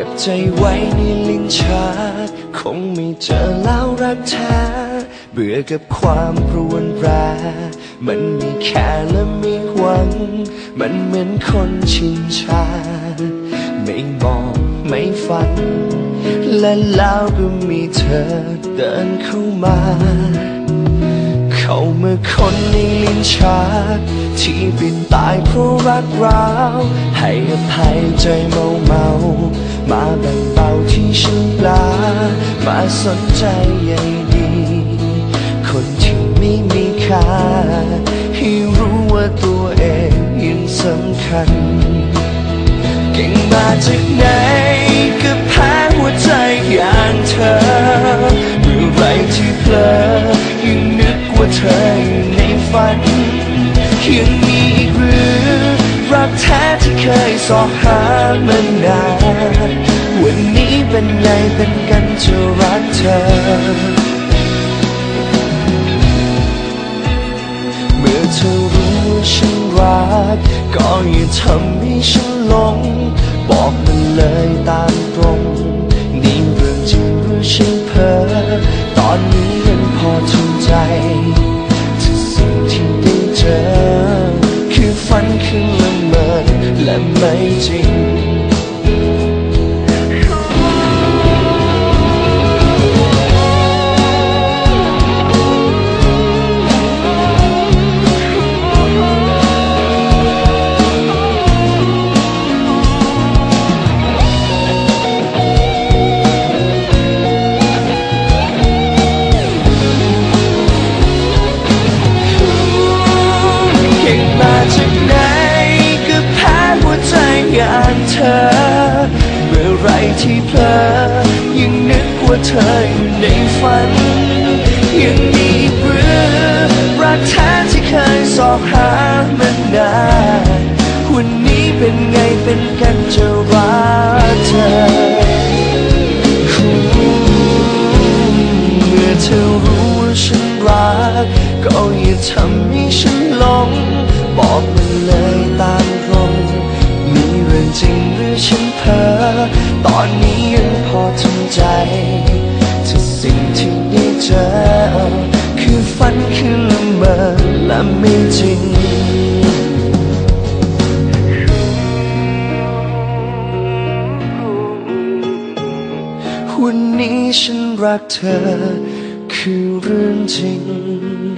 ็บใจไว้ในลิ้นชักคงไม่เจอแล้วรักแท้เบื่อกับความรวนแรมันไม่แค่และไม่หวัง มันเหมือนคนชินชา ไม่มองไม่ฝัน และแล้วก็มีเธอเดินเข้ามา เข้ามาคนในลิ้นชักที่เป็นตายเพราะรักร้าว ให้อภัยใจเมาเมา มาแบ่งเบาที่ฉันปลา มาสนใจใยดี คนที่ไม่มีค่า ให้รู้ว่าตัวเองยังสำคัญ เก่งมาจากไหนก็แพ้หัวใจอย่างเธอเมื่อไรที่เพลอยังนึกว่าเธออยู่ในฝันยังมี กแท้ที่เคยสอบหามานานวันนี้เป็นไงเป็นกันจะรักเธอ เมื่อเธอรู้ว่าฉันรัก ก็อย่าทำให้ฉันหลง บอกมันเลยตามตรงนี่เรื่องจริงหรือฉันเพ้อตอนนี้ยังพอทนใจ แล อย่างเธอ เมื่อไรที่เพลอยังนึกว่าเธออยู่ในฝัน ยังมีเรือรักแท้ที่เคยสอบหามานานวันนี้เป็นไงเป็นกันจะรักเธอเมื่อเธอรู้ว่าฉันรัก ก็อย่าทำให้ฉันหลง บอกมันเลยตามร รื่องจริงหรือฉันเพ้อตอนนี้ยังพอทำใจที่สิ่งที่ได้เจอ คือฝันคือละเมอและไม่จริงวันนี้ฉันรักเธอคือเรื่องจริง